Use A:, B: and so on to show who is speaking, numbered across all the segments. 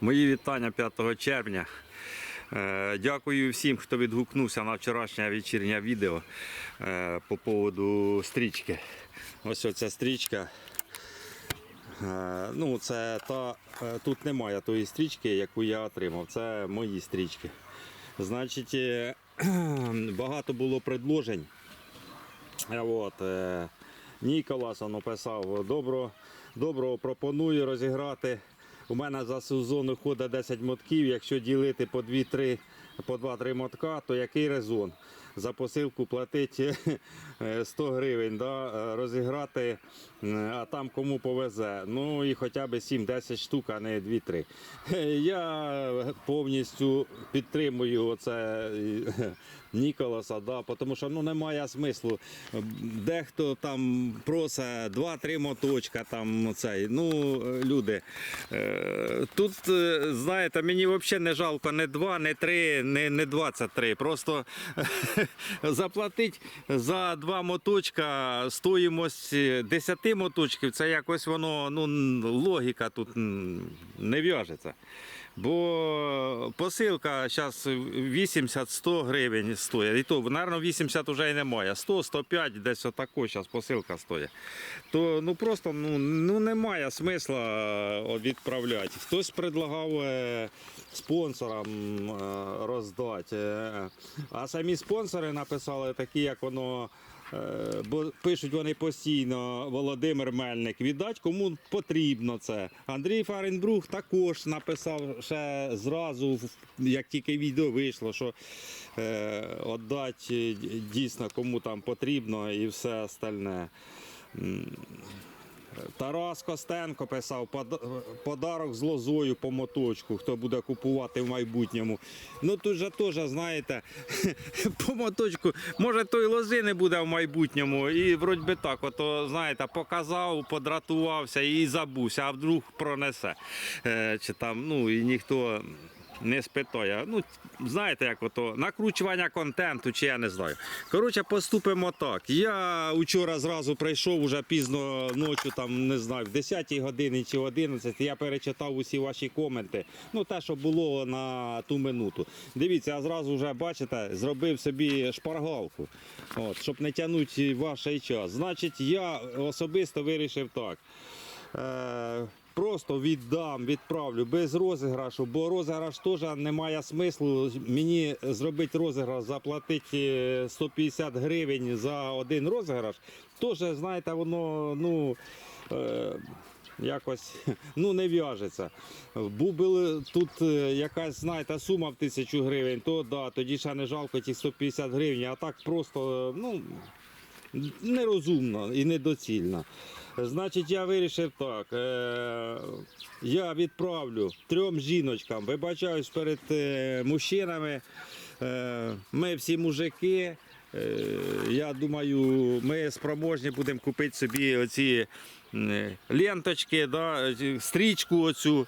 A: Мої вітання 5 червня. Е, Дякую всім, хто відгукнувся на вчорашнє вечірнє відео е, по поводу стрічки. Ось оця стрічка. Е, Ну, це та, тут немає тої стрічки, яку я отримав. Це мої стрічки. Значить, багато було предложень. От, Ніколас написав, добро, добро пропоную розіграти. У мене за сезон ходить 10 мотків. Якщо ділити по 2-3 по 2-3 мотка, то який резон? За посилку платити е, 100 гривень, да? е, розіграти, е, а там кому повезе. Ну і хоча б 7-10 штук, а не 2-3. Е, Я повністю підтримую оце е, Ніколаса, да, тому що ну, немає смислу. Дехто там просить 2-3 моточка. Там, цей. Ну, е, люди, е, тут, е, знаєте, мені взагалі не жалко не 2, не 3, не, не 23. Просто заплатити за два моточка стоїмость 10 моточків, це якось воно, ну, логіка тут не в'яжеться. Бо посилка зараз 80-100 гривень стоїть. І то, мабуть, 80 вже і немає. 100-105 десь отако зараз посилка стоїть. То ну просто ну, ну немає смисла е, відправляти. Хтось предлагав е, спонсорам е, роздати. А самі спонсори написали такі, як воно. е, Бо пишуть вони постійно Володимир Мельник. Віддать кому потрібно це. Андрій Фаренбрух також написав ще зразу, як тільки відео вийшло, що віддать е, дійсно кому там потрібно і все остальне. Тарас Костенко писав подарок з лозою по моточку, хто буде купувати в майбутньому. Ну тут же теж, знаєте, по моточку, може той лози не буде в майбутньому. І вроді би так, ото, знаєте, показав, подратувався і забувся, а вдруг пронесе. Е, Чи там, ну і ніхто. Не спитає. Ну, знаєте, як ото накручування контенту, чи я не знаю. Коротше, поступимо так. Я вчора зразу прийшов уже пізно ночі, там не знаю, в 10 годині чи в 11. Я перечитав усі ваші коменти. Ну, те, що було на ту минуту. Дивіться, я зразу вже бачите, зробив собі шпаргалку, от, щоб не тягнути ваш час. Значить, я особисто вирішив так. Е, Просто віддам, відправлю без розіграшу, бо розіграш теж не має смислу. Мені зробити розіграш, заплатити е, 150 гривень за один розіграш. Теж, знаєте, воно ну. Е, Якось ну не в'яжеться. Був би тут е, якась, знаєте, сума в тисячу гривень, то да, тоді ще не жалко ті 150 гривень, а так просто е, ну, нерозумно і недоцільно. Значить, я вирішив так. Е, я відправлю трьом жіночкам, вибачаюсь перед е, мужчинами. Е, ми всі мужики. Я думаю, ми спроможні будемо купити собі оці ленточки, да, стрічку оцю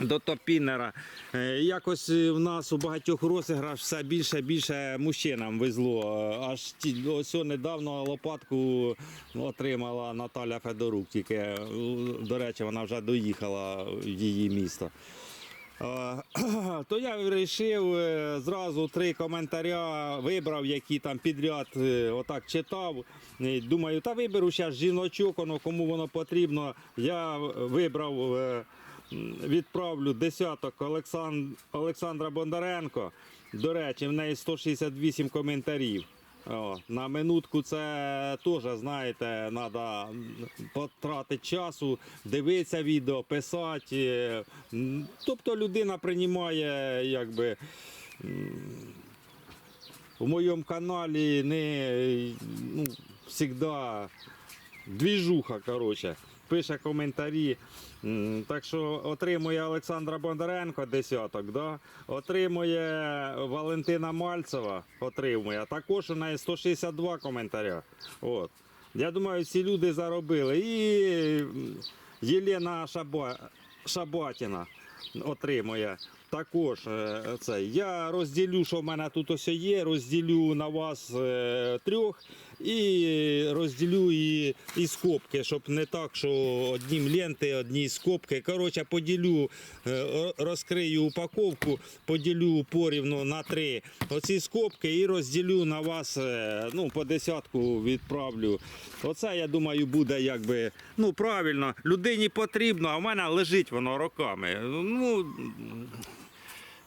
A: до топінера. Е, Якось е, в нас у багатьох розіграш все більше більше мужчинам везло. Е, Аж ось недавно лопатку отримала Наталя Федорук, тільки, до речі, вона вже доїхала в її місто. То я вирішив зразу три коментаря, вибрав, які там підряд отак читав. Думаю, та виберу зараз жіночок, воно, кому воно потрібно. Я вибрав, відправлю десяток Олексан- Олександра Бондаренко. До речі, в неї 168 коментарів. О, на минутку це теж, знаєте, треба потратити часу, дивитися відео, писати. Тобто людина приймає якби. В моєму каналі не ну, завжди двіжуха, коротше, пише коментарі. Так що отримує Олександра Бондаренко десяток, да? отримує Валентина Мальцева, отримує. Також у неї 162 коментаря. От. Я думаю, ці люди заробили. І Єлена Шаба... Шабатіна отримує. Також е, це. Я розділю, що в мене тут ось є, розділю на вас е, трьох. І розділю і, і скобки, щоб не так, що однім ленти, одні скобки. Коротше, поділю, е, розкрию упаковку, поділю порівну на три оці скобки і розділю на вас е, ну, по десятку відправлю. Оце, я думаю, буде якби ну, правильно. Людині потрібно, а в мене лежить воно роками. Ну,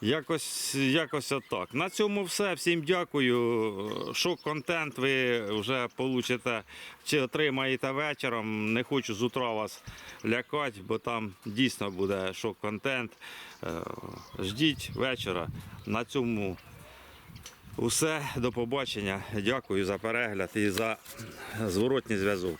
A: Якось, якось отак. На цьому все. Всім дякую. Шок-контент ви вже получите чи отримаєте вечором. Не хочу з утра вас лякати, бо там дійсно буде шок-контент. Е, Ждіть вечора. На цьому все. До побачення. Дякую за перегляд і за зворотній зв'язок.